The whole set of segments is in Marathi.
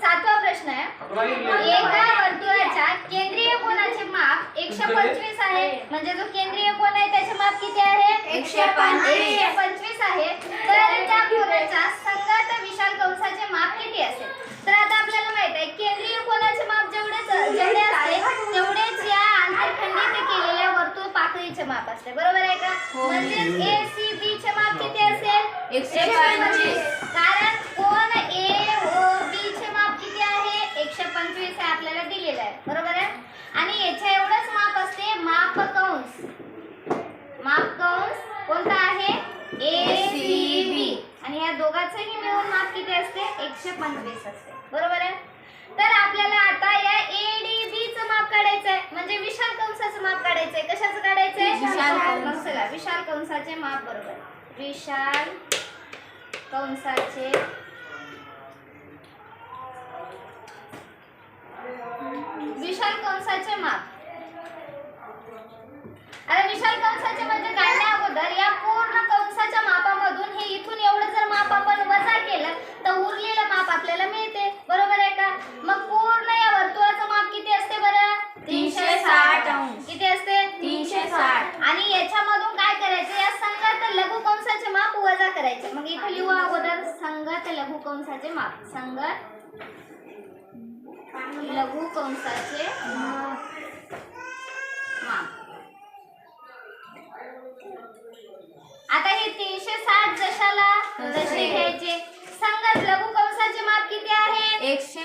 सातवा प्रश्न आहे. एका वर्तुळाच्या केंद्रीय कोणाचे माप एकशे पंचवीस आहे. म्हणजे जो केंद्रीय कोण आहे त्याचे माप किती आहे? 125. 125 आहे. तर त्या कोणाच्या संघात विशाल कंसाचे माप किती असेल? तर आता आपल्याला माहीत आहे केंद्रीय कोणाचे माप जेवढे जेवढे असते तेवढेच या आंतरखंडित केलेल्या वर्तुळ पातळीचे माप असते. बरोबर आहे का? हो. म्हणजेच ए सी बी चे माप किती असेल? 125. पंचवीस असते. बरोबर आहे? तर आपल्याला आता या ए डी बी चं माप काढायचं आहे म्हणजे विशाल कंसाचं माप काढायचं आहे कशाचं काढायचं आहे विशाल कंसाचे माप बरोबर. विशाल कंसाचे विशाल कंसाचे माप. आता विशाल कंसाचे म्हणजे काढण्या अगोदर या पूर्ण कंसाच्या मापामधून हे इथून एवढं जर माप आपण वजा केलं तर उरलेलं माप आपल्याला मिळते बरोबर आहे का मग पूर्ण या वर्तुळाचं माप किती असते बरं तीनशे साठ अंश. किती असते तीनशे साठ. आणि याच्यामधून काय करायचं या संगत लघु कंसाचे माप वजा करायचे मग इथे लिहू अगोदर संगत लघु कंसाचे माप संगत लघु कंसाचे माप. आता हे तीनशे साठ जशाला जसे घ्यायचे. संगत लघु कंसाचे माप किती आहे? एकशे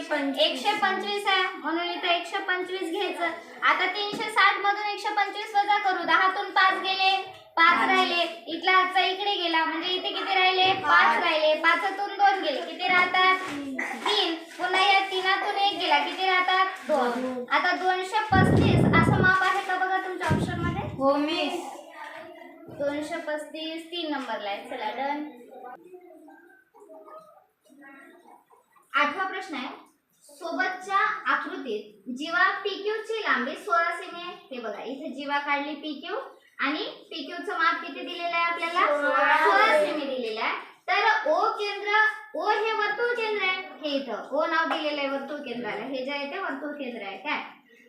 एकशे पंचवीस आहे. म्हणून इथं एकशे पंचवीस घ्यायचं. आता तीनशे साठ मधून एकशे पंचवीस वजा करू. दहातून पाच गेले. पाच. राहिले. इथला हातचा इकडे गेला. म्हणजे इथे किती राहिले? पाच राहिले. पाचातून दोन गेले. किती राहतात? तीन. पुन्हा या तीनातून एक गेला. किती राहतात? दोन. आता दोनशे पस्तीस. असं माप आहे का बघा तुमच्या ऑप्शनमध्ये? हो मिस दोनशे पस्तीस तीन नंबरला आहे. चला डन आठवा प्रश्न आहे. सोबतच्या आकृतीत जीवा PQ ची लांबी सोळा सेमी आहे. हे बघा इथे जीवा काढली PQ आणि PQ चं माप किती दिलेलं आहे आपल्याला? सोळा. सोळा सेमी दिलेलं आहे. तर ओ केंद्र ओ हे वर्तुळ केंद्र आहे. हे इथं. ओ नाव दिलेलं आहे वर्तुळ केंद्राला. हे जे आहे ते वर्तुळ केंद्र आहे काय?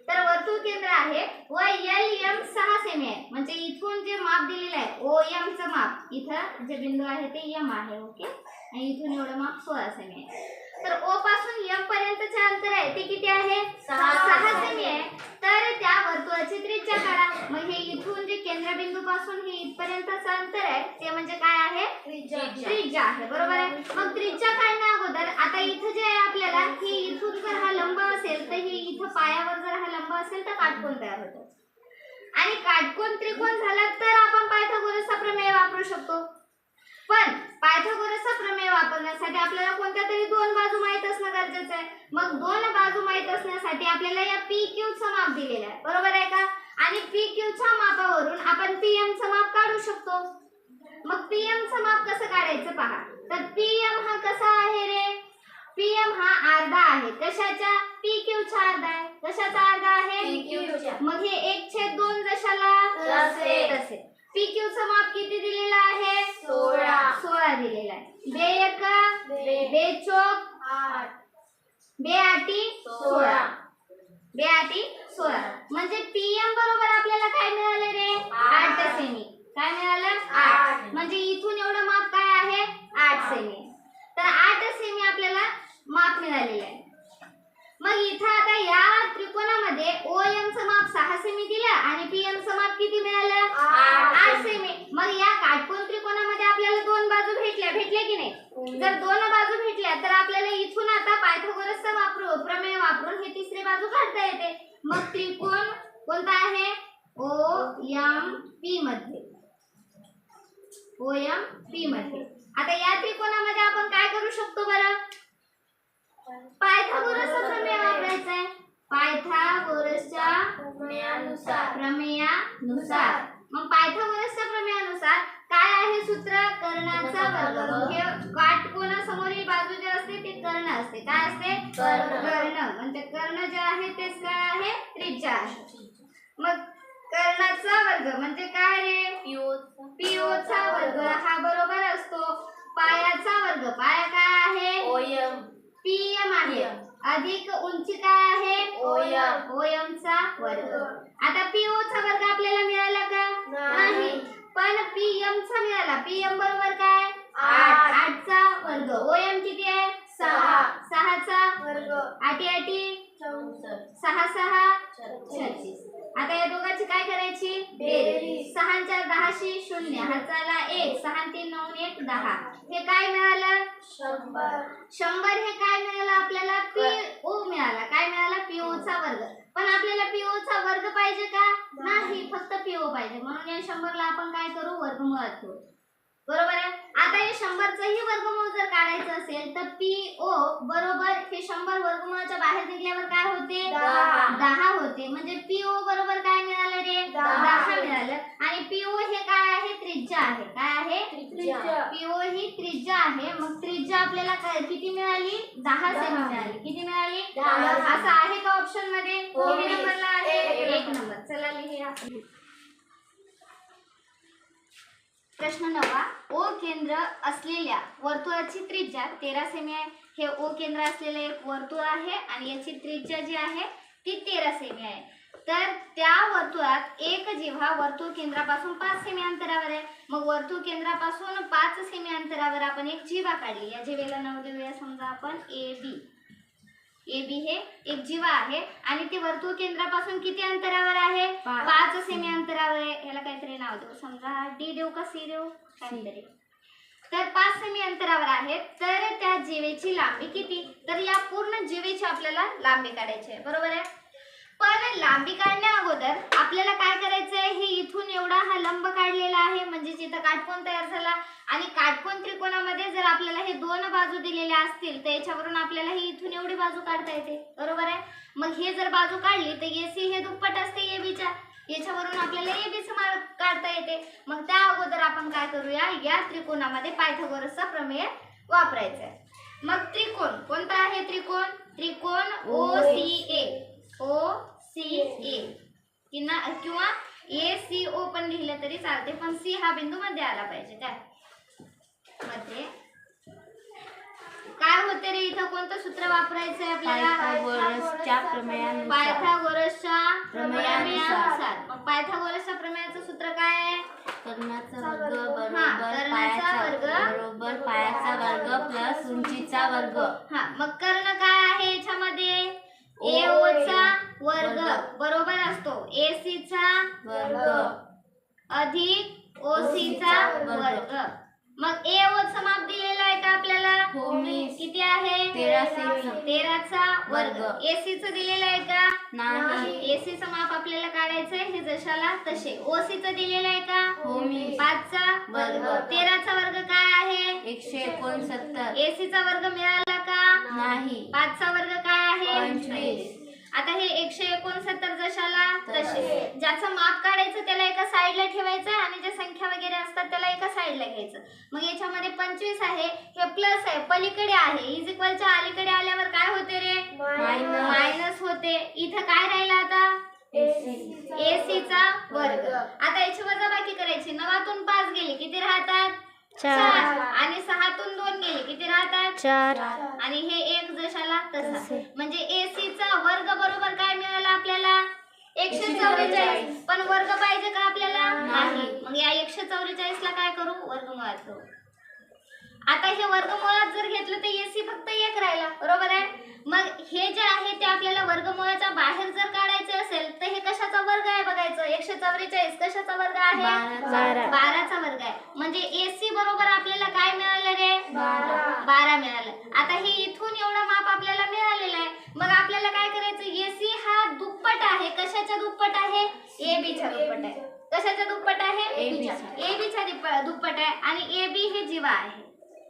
तर वर्तुळ केंद्र आहे व एल एम सहा सेमी आहे. म्हणजे इथून जे माप दिलेलं आहे ओ एम चं माप. इथं जे बिंदू आहे ते एम आहे ओके आणि इथून एवढं माप सोळा सेमी आहे. तर ओ पासून एम पर्यंतचे अंतर आहे ते किती आहे? सहा. सहा सेमी आहे तर त्या वर्तुळाची त्रिज्या काढा मग हे इथून जे केंद्रबिंदू पासून हे इथपर्यंतचं अंतर आहे ते म्हणजे काय आहे? त्रिज्या आहे. बरोबर आहे? मग त्रिज्या काढण्या अगोदर आता इथं जे आहे आपल्याला हे इथून जर हा लंब असेल तर हे इथं पायावर जर हा लंब असेल तर काटकोन तयार होतो. आणि काटकोन त्रिकोण झाला तर आपण पायथागोरसचा प्रमेय वापरू शकतो. पण पायथागोरसचा प्रमेय वापरण्यासाठी आपल्याला कोणत्या तरी दोन बाजू माहीत असणं गरजेचं आहे. मग दोन बाजू माहीत असण्यासाठी आपल्याला या पी क्यू चं माप दिलेलं आहे. बरोबर आहे का? आणि पी क्यू च्या मापावरून आपण पीएम चं माप काढू शकतो. मग पीएम चं माप कसं काढायचं पहा. तर पीएम हा कसा आहे रे? पीएम हा अर्धा आहे. कशाच्या पी क्यू चा अर्धा आहे. कशाचा अर्धा आहे? PQ. मग हे एक छेद दोन जशाला? तसे. तसे. पी क्यू चं माप किती दिलेलं आहे? सोळा. सोळा दिलेला आहे. बे एक बे. चोक बे आठी सोळा. बे आठी सोळा. म्हणजे पीएम बरोबर आपल्याला काय मिळालं रे? आठ. सेमी काय मिळालं? आठ. म्हणजे इथून एवढं माप काय आहे? आठ सेमी. तर आठ सेमी आपल्याला माप मिळालेलं आहे. मग इथं आता या त्रिकोणामध्ये ओ चं माप सहा सेमी दिलं आणि पीएम चं माप किती मिळालं? आठ. आठ सेमी. मग या काटकोन त्रिकोणामध्ये आपल्याला दोन बाजू भेटल्या. भेटल्या की नाही? जर दोन बाजू भेटल्या तर आपल्याला इथून आता पायथागोरसचा वापरू प्रमेय वापरून हे तिसरी बाजू काढता येते. मग त्रिकोण कोणता आहे? ओ एम पी मध्ये. ओ एम पी मध्ये. आता या त्रिकोणामध्ये आपण काय करू शकतो बरं? पायथागोरसचा प्रमेय वापरायचा आहे. पायथागोरसच्या प्रमेयानुसार. प्रमेयानुसार. मग पायथागोरसच्या प्रमेयानुसार काय आहे सूत्र? कर्णाचा वर्ग हे काटकोनासमोरील बाजू जे असते ते कर्ण असते. काय असते? कर्ण. कर्ण. म्हणजे कर्ण जे आहे तेच काय आहे? त्रिज्या आहे. मग कर्णाचा वर्ग म्हणजे काय रे? पीओचा वर्ग. हा बरोबर असतो. पायाचा वर्ग. पाया काय आहे? ओयम. अधिक उंची काय आहे? ओयम. ओयमचा वर्ग. आता पीओ चा वर्ग आपल्याला मिळाला का? नाही. पण पीएम चा मिळाला. पीएम बरोबर काय? आठ. आठचा वर्ग. ओएम किती आहे? सहा. सहाचा वर्ग. आठी आठी सहा सहा छत्तीस. आता या दोघांची काय करायची? बेरीज. सहा चार दहाशी शून्य. हाताला एक सहा तीन नऊ एक दहा. हे काय मिळालं? शंभर. शंभर हे काय मिळालं आपल्याला? पीओ मिळाला. काय मिळाला? पीओ चा वर्ग. पण आपल्याला पीओ चा वर्ग पाहिजे का? नाही. फक्त पीओ पाहिजे. म्हणून या शंभरला आपण काय करू? वर्गमुळात करू बरोबर आहे? आता हे शंभरचंही वर्गमूळ जर काढायचं असेल तर पीओ बरोबर हे शंभर वर्गमुळाच्या बाहेर निघल्यावर काय होते दहा. होते म्हणजे पीओ बरोबर काय मिळालं रे दहा. मिळालं आणि पीओ हे काय आहे त्रिज्या आहे काय आहे त्रिज्या. पीओ ही त्रिज्या आहे मग त्रिज्या आपल्याला काय किती मिळाली दहा सेमी दहा. मिळाली किती मिळाली. असं आहे का ऑप्शनमध्ये हो. किती नंबरला आहे एक. नंबर चला लिहूया आपण. प्रश्न नवा ओ केंद्र असलेल्या वर्तुळाची त्रिज्या तेरा सेमी आहे. हे ओ केंद्र असलेलं एक वर्तुळ आहे आणि याची त्रिज्या जी आहे ती तेरा सेमी आहे. तर त्या वर्तुळात एक जिव्हा वर्तुळ केंद्रापासून पाच सेमी अंतरावर आहे मग वर्तुळ केंद्रापासून पाच सेमी अंतरावर आपण एक जिवा काढली. या जिवेला नाव देऊया समजा आपण ए बी. ए बी हे एक जीवा आहे आणि ती वर्तुळ केंद्रापासून किती अंतरावर आहे पाच. पाच सेमी अंतरावर आहे ह्याला काहीतरी नाव देऊ. समजा डी देऊ का सी देऊ? काहीतरी. तर पाच सेमी अंतरावर आहे तर त्या जीवेची लांबी किती? तर या पूर्ण जीवेची आपल्याला लांबी काढायची आहे. बरोबर आहे? पण लांबी काढण्या अगोदर आपल्याला काय करायचं आहे? हे इथून एवढा हा लंब काढलेला आहे. म्हणजे जिथं काटकोन तयार झाला. आणि काटकोन त्रिकोणामध्ये जर आपल्याला हे दोन बाजू दिलेल्या असतील तर याच्यावरून आपल्याला ही इथून एवढी बाजू काढता येते. बरोबर आहे? मग हे जर बाजू काढली तर एसी हे दुप्पट असते एबीच्या याच्यावरून आपल्याला एबीचं मार्क काढता येते. मग त्या अगोदर आपण काय करूया या त्रिकोणामध्ये पायथागोरसचा प्रमेय वापरायचा आहे मग त्रिकोण कोणता आहे त्रिकोण? त्रिकोण ओ सी ए. ओ सी ए. किंवा किंवा ए सी ओ पण लिहिलं तरी चालते पण सी हा बिंदू मध्ये आला पाहिजे काय? मध्ये काय होते रे इथं? कोणतं सूत्र वापरायचंय आपल्याला? पायथागोरसच्या प्रमेयानुसार. पायथागोरसच्या प्रमेयानुसार. मग पायथागोरसच्या प्रमेयाचं सूत्र काय आहे? कर्णाचा वर्ग बरोबर कर्णाचा पायाचा वर्ग. बरोबर पायाचा वर्ग प्लस उंचीचा वर्ग. हा मग कर्ण काय आहे याच्यामध्ये? ओ. ए चा वर्ग. वर्ग. बरोबर असतो. ए सी चा वर्ग. अधिक ओ सी चा वर्ग. मग ए ओ चा माप दिलेला आहे का आपल्याला? हो. मिस किती आहे? तेरा सेमी. तेराचा वर्ग. वर्ग. एसी च दिलेलं आहे का? नाही. एसी च माप आपल्याला काढायचंय हे जशाला तसे. ओसी च दिलेलं आहे का? हो मिस पाचचा वर्ग. वर्ग. तेराचा वर्ग काय आहे? एकशे एकोणसत्तर. एसी चा वर्ग मिळाला का? नाही. पाचचा वर्ग काय आहे? पंचवीस. आता हे एकशे एकोणसत्तर जशाला तसे. ज्याचं माप काढायचं त्याला एका साईडला ठेवायचं आणि ज्या संख्या वगैरे असतात त्याला एका साईडला घ्यायचं. मग याच्यामध्ये पंचवीस आहे हे प्लस आहे पलीकडे आहे. इज इक्वलच्या अलीकडे आल्यावर काय होते रे? मायनस. होते. इथं काय राहिलं आता? AC चा वर्ग. आता याची वजाबाकी करायची. नवातून पाच गेले. किती राहतात? चार. आणि सहातून दोन गेले किती राहतात? चार. आणि हे एक जशाला तसा. म्हणजे एसी चा वर्ग बरोबर काय मिळाला आपल्याला? एकशे चौवेचाळीस. पण वर्ग पाहिजे का आपल्याला? नाही. मग या एकशे चौवेचाळीस ला काय करू? वर्गमुळात करू. आता हे वर्गमुळात जर घेतलं तर एसी फक्त एक राहिला बरोबर आहे? मग हे जे आहे ते आपल्याला वर्गमुळाच्या बाहेर जर काढायचे असेल तर हे कशाचा वर्ग आहे बघायचं? एकशे चौवेचाळीस कशाचा वर्ग आहे? बाराचा. वर्ग आहे. म्हणजे एसी बरोबर आपल्याला काय मिळालं रे? बारा. मिळालं. आता हे इथून एवढं माप आपल्याला मिळालेलं आहे. मग आपल्याला काय करायचं? एसी हा दुप्पट आहे. कशाच्या दुप्पट आहे? ए बीच्या दुप्पट आहे. कशाच्या दुप्पट आहे. ए बीच्या दुप्पट आहे. आणि ए बी हे जीवा आहे.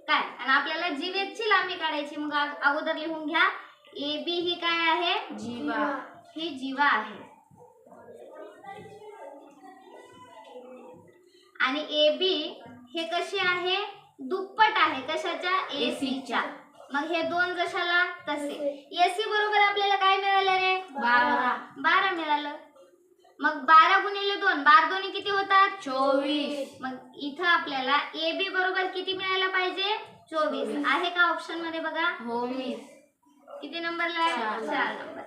काय? आणि आपल्याला जीवेची लांबी काढायची मग अग- अगोदर लिहून घ्या. ए बी ही काय आहे? जीवा. ही जीवा आहे. आणि ए बी हे कशी आहे? दुप्पट आहे. कशाच्या? एसीच्या मग हे दोन जशाला तसे. एसी बरोबर आपल्याला काय मिळालं रे? बारा. बारा मिळालं. मग बारा गुणिले दोन. बारा दोन्ही किती होतात? चोवीस. मग इथं आपल्याला ए बी बरोबर किती मिळायला पाहिजे? चोवीस. आहे का ऑप्शनमध्ये बघा? हो किती नंबरला आहे. चार. नंबर